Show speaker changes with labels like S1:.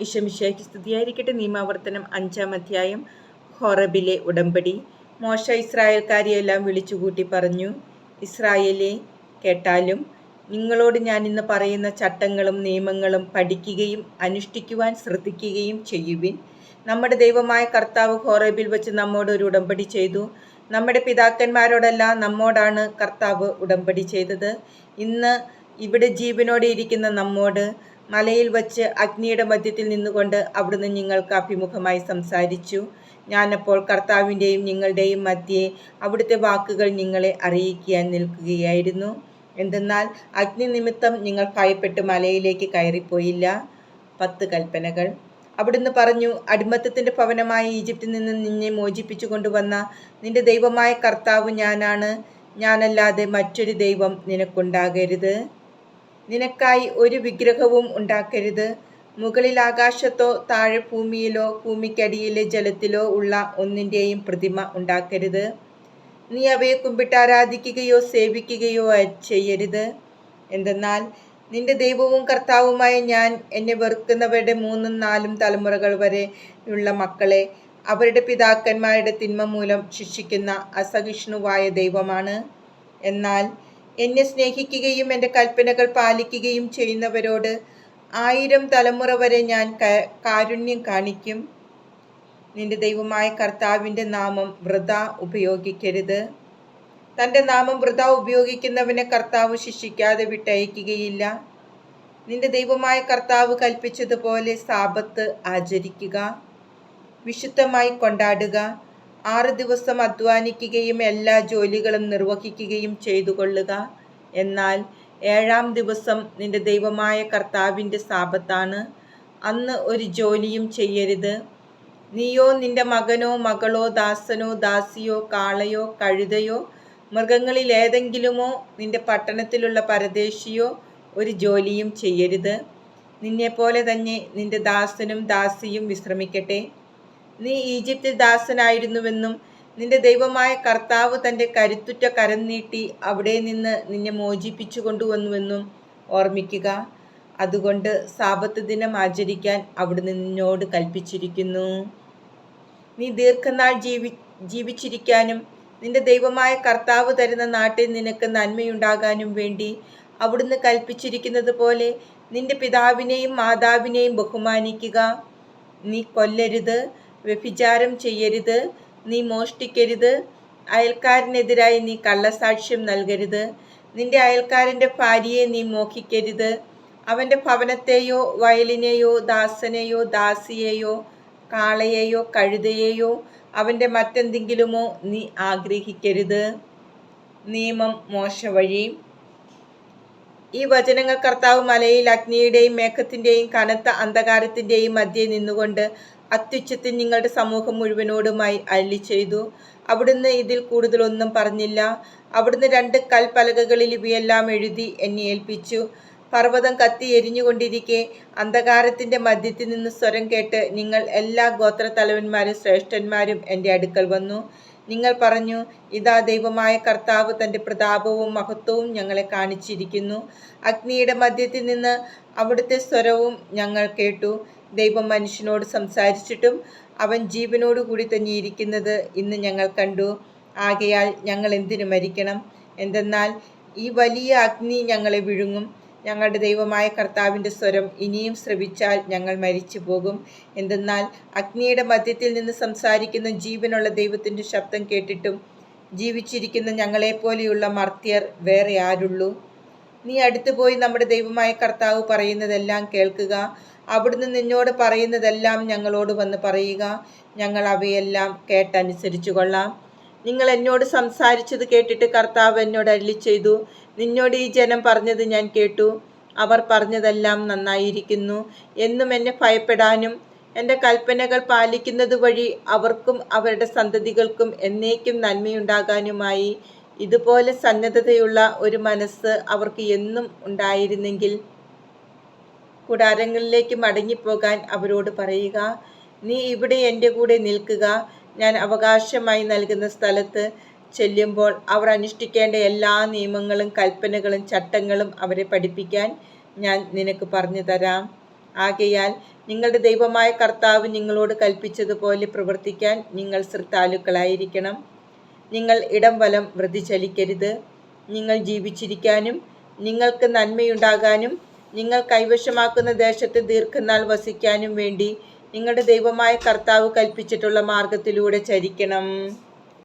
S1: ഇഷമിഷയ്ക്ക് സ്തുതിയായിരിക്കട്ടെ നിയമാവർത്തനം അഞ്ചാം അധ്യായം. ഹോറബിലെ ഉടമ്പടി. മോശ ഇസ്രായേൽക്കാരെയെല്ലാം വിളിച്ചുകൂട്ടി പറഞ്ഞു ഇസ്രായേലെ കേട്ടാലും നിങ്ങളോട് ഞാൻ ഇന്ന് പറയുന്ന ചട്ടങ്ങളും നിയമങ്ങളും പഠിക്കുകയും അനുഷ്ഠിക്കുവാൻ ശ്രദ്ധിക്കുകയും ചെയ്യുവിൻ. നമ്മുടെ ദൈവമായ കർത്താവ് ഹോറബിൽ വെച്ച് നമ്മോട് ഒരു ഉടമ്പടി ചെയ്തു. നമ്മുടെ പിതാക്കന്മാരോടല്ല നമ്മോടാണ് കർത്താവ് ഉടമ്പടി ചെയ്തത്. ഇന്ന് ഇവിടെ ജീവനോടെ ഇരിക്കുന്ന നമ്മോട് മലയിൽ വച്ച് അഗ്നിയുടെ മധ്യത്തിൽ നിന്നുകൊണ്ട് അവിടുന്ന് നിങ്ങൾക്ക് അഭിമുഖമായി സംസാരിച്ചു. ഞാനപ്പോൾ കർത്താവിന്റെയും നിങ്ങളുടെയും മധ്യേ അവിടുത്തെ വാക്കുകൾ നിങ്ങളെ അറിയിക്കാൻ നിൽക്കുകയായിരുന്നു. എന്തെന്നാൽ അഗ്നി നിമിത്തം നിങ്ങൾ ഭയപ്പെട്ട് മലയിലേക്ക് കയറിപ്പോയില്ല. പത്ത് കൽപ്പനകൾ. അവിടുന്ന് പറഞ്ഞു അടിമത്തത്തിന്റെ ഭവനമായ ഈജിപ്തിൽ നിന്ന് നിന്നെ മോചിപ്പിച്ചു കൊണ്ടുവന്ന നിന്റെ ദൈവമായ കർത്താവ് ഞാനാണ്. ഞാനല്ലാതെ മറ്റൊരു ദൈവം നിനക്കുണ്ടാകരുത്. നിനക്കായി ഒരു വിഗ്രഹവും ഉണ്ടാക്കരുത്. മുകളിൽ ആകാശത്തോ താഴെ ഭൂമിയിലോ ഭൂമിക്കടിയിലെ ജലത്തിലോ ഉള്ള ഒന്നിന്റെയും പ്രതിമ ഉണ്ടാക്കരുത്. നീ അവയെ കുമ്പിട്ട് ആരാധിക്കുകയോ സേവിക്കുകയോ ചെയ്യരുത്. എന്തെന്നാൽ നിന്റെ ദൈവവും കർത്താവുമായ ഞാൻ എന്നെ വെറുക്കുന്നവരുടെ മൂന്നും നാലും തലമുറകൾ വരെ ഉള്ള മക്കളെ അവരുടെ പിതാക്കന്മാരുടെ തിന്മ മൂലം ശിക്ഷിക്കുന്ന അസഹിഷ്ണുവായ ദൈവമാണ്. എന്നാൽ എന്നെ സ്നേഹിക്കുകയും എന്റെ കൽപ്പനകൾ പാലിക്കുകയും ചെയ്യുന്നവരോട് ആയിരം തലമുറ വരെ ഞാൻ കാരുണ്യം കാണിക്കും. നിന്റെ ദൈവമായ കർത്താവിന്റെ നാമം വൃത ഉപയോഗിക്കരുത്. തന്റെ നാമം വൃത ഉപയോഗിക്കുന്നവനെ കർത്താവ് ശിക്ഷിക്കാതെ വിട്ടയക്കുകയില്ല. നിന്റെ ദൈവമായ കർത്താവ് കൽപ്പിച്ചതുപോലെ സാപത്ത് ആചരിക്കുക. വിശുദ്ധമായി കൊണ്ടാടുക. ആറ് ദിവസം അധ്വാനിക്കുകയും എല്ലാ ജോലികളും നിർവഹിക്കുകയും ചെയ്തു കൊള്ളുക എന്നാൽ ഏഴാം ദിവസം നിന്റെ ദൈവമായ കർത്താവിന്റെ സാപത്താണ്. അന്ന് ഒരു ജോലിയും ചെയ്യരുത്. നീയോ നിന്റെ മകനോ മകളോ ദാസനോ ദാസിയോ കാളയോ കഴുതയോ മൃഗങ്ങളിൽ ഏതെങ്കിലുമോ നിന്റെ പട്ടണത്തിലുള്ള പരദേശിയോ ഒരു ജോലിയും ചെയ്യരുത്. നിന്നെപ്പോലെ തന്നെ നിന്റെ ദാസനും ദാസിയും വിശ്രമിക്കട്ടെ. നീ ഈജിപ്തിൽ ദാസനായിരുന്നുവെന്നും നിന്റെ ദൈവമായ കർത്താവ് തന്റെ കരുത്തുറ്റ കരം നീട്ടി അവിടെ നിന്ന് നിന്നെ മോചിപ്പിച്ചു കൊണ്ടുവന്നുവെന്നും ഓർമ്മിക്കുക. അതുകൊണ്ട് സാപത്ത് ദിനം ആചരിക്കാൻ അവിടുന്ന് നിന്നോട് കൽപ്പിച്ചിരിക്കുന്നു. നീ ദീർഘനാൾ ജീവി ജീവിച്ചിരിക്കാനും നിന്റെ ദൈവമായ കർത്താവ് തരുന്ന നാട്ടിൽ നിനക്ക് നന്മയുണ്ടാകാനും വേണ്ടി അവിടുന്ന് കൽപ്പിച്ചിരിക്കുന്നത് പോലെ നിന്റെ പിതാവിനെയും മാതാവിനെയും ബഹുമാനിക്കുക. നീ കൊല്ലരുത്. വ്യഭിചാരം ചെയ്യരുത് നീ മോഷ്ടിക്കരുത് അയൽക്കാരനെതിരായി നീ കള്ളസാക്ഷ്യം നൽകരുത് നിന്റെ അയൽക്കാരന്റെ ഭാര്യയെ നീ മോഹിക്കരുത് അവന്റെ ഭവനത്തെയോ വയലിനെയോ ദാസനെയോ ദാസിയെയോ കാളയെയോ കഴുതയെയോ അവന്റെ മറ്റെന്തെങ്കിലുമോ നീ ആഗ്രഹിക്കരുത്. നിയമം മോശവഴി. ഈ വചനങ്ങൾ കർത്താവ് മലയിൽ അഗ്നിയുടെയും മേഘത്തിന്റെയും കനത്ത അന്ധകാരത്തിന്റെയും മധ്യേ നിന്നുകൊണ്ട് അത്യുച്ചത്തിൽ നിങ്ങളുടെ സമൂഹം മുഴുവനോടുമായി അല്ലി ചെയ്തു. അവിടുന്ന് ഇതിൽ കൂടുതലൊന്നും പറഞ്ഞില്ല. അവിടുന്ന് രണ്ട് കൽപ്പലകകളിൽ ഇവയെല്ലാം എഴുതി എന്നെ ഏൽപ്പിച്ചു. പർവതം കത്തി എരിഞ്ഞുകൊണ്ടിരിക്കെ അന്ധകാരത്തിന്റെ മധ്യത്തിൽ നിന്ന് സ്വരം കേട്ട് നിങ്ങൾ എല്ലാ ഗോത്രത്തലവന്മാരും ശ്രേഷ്ഠന്മാരും എന്റെ അടുക്കൽ വന്നു. നിങ്ങൾ പറഞ്ഞു ഇതാ ദൈവമായ കർത്താവ് തന്റെ പ്രതാപവും മഹത്വവും ഞങ്ങളെ കാണിച്ചിരിക്കുന്നു. അഗ്നിയുടെ മധ്യത്തിൽ നിന്ന് അവിടുത്തെ സ്വരവും ഞങ്ങൾ കേട്ടു. ദൈവം മനുഷ്യനോട് സംസാരിച്ചിട്ടും അവൻ ജീവനോടുകൂടി തന്നെ ഇരിക്കുന്നത് ഇന്ന് ഞങ്ങൾ കണ്ടു. ആകയാൽ ഞങ്ങൾ എന്തിനു മരിക്കണം? എന്തെന്നാൽ ഈ വലിയ അഗ്നി ഞങ്ങളെ വിഴുങ്ങും. ഞങ്ങളുടെ ദൈവമായ കർത്താവിന്റെ സ്വരം ഇനിയും ശ്രവിച്ചാൽ ഞങ്ങൾ മരിച്ചു പോകും. എന്തെന്നാൽ അഗ്നിയുടെ മധ്യത്തിൽ നിന്ന് സംസാരിക്കുന്ന ജീവനുള്ള ദൈവത്തിന്റെ ശബ്ദം കേട്ടിട്ടും ജീവിച്ചിരിക്കുന്ന ഞങ്ങളെപ്പോലെയുള്ള മർത്യർ വേറെ ആരുള്ളൂ. നീ അടുത്തു പോയി നമ്മുടെ ദൈവമായ കർത്താവ് പറയുന്നതെല്ലാം കേൾക്കുക. അവിടുന്ന് നിന്നോട് പറയുന്നതെല്ലാം ഞങ്ങളോട് വന്ന് പറയുക. ഞങ്ങൾ അവയെല്ലാം കേട്ടനുസരിച്ചു കൊള്ളാം. നിങ്ങൾ എന്നോട് സംസാരിച്ചത് കേട്ടിട്ട് കർത്താവ് എന്നോട് അരളി ചെയ്തു. നിന്നോട് ഈ ജനം പറഞ്ഞത് ഞാൻ കേട്ടു. അവർ പറഞ്ഞതെല്ലാം നന്നായിരിക്കുന്നു. എന്നും എന്നെ ഭയപ്പെടാനും എന്റെ കൽപ്പനകൾ പാലിക്കുന്നത് വഴി അവർക്കും അവരുടെ സന്തതികൾക്കും എന്നേക്കും നന്മയുണ്ടാകാനുമായി ഇതുപോലെ സന്നദ്ധതയുള്ള ഒരു മനസ്സ് അവർക്ക് എന്നും ഉണ്ടായിരുന്നെങ്കിൽ കൂടാരങ്ങളിലേക്ക് മടങ്ങിപ്പോകാൻ അവരോട് പറയുക നീ ഇവിടെ എന്റെ കൂടെ നിൽക്കുക. ഞാൻ അവകാശമായി നൽകുന്ന സ്ഥലത്ത് ചെല്ലുമ്പോൾ അവർ അനുഷ്ഠിക്കേണ്ട എല്ലാ നിയമങ്ങളും കൽപ്പനകളും ചട്ടങ്ങളും അവരെ പഠിപ്പിക്കാൻ ഞാൻ നിനക്ക് പറഞ്ഞു തരാം. ആകയാൽ നിങ്ങളുടെ ദൈവമായ കർത്താവ് നിങ്ങളോട് കൽപ്പിച്ചതുപോലെ പ്രവർത്തിക്കാൻ നിങ്ങൾ ശ്രദ്ധാലുക്കളായിരിക്കണം നിങ്ങൾ ഇടം വലം വൃതിചലിക്കരുത്. നിങ്ങൾ ജീവിച്ചിരിക്കാനും നിങ്ങൾക്ക് നന്മയുണ്ടാകാനും നിങ്ങൾ കൈവശമാക്കുന്ന ദേശത്ത് ദീർഘനാൾ വസിക്കാനും വേണ്ടി നിങ്ങളുടെ ദൈവമായ കർത്താവ് കൽപ്പിച്ചിട്ടുള്ള മാർഗത്തിലൂടെ ചരിക്കണം.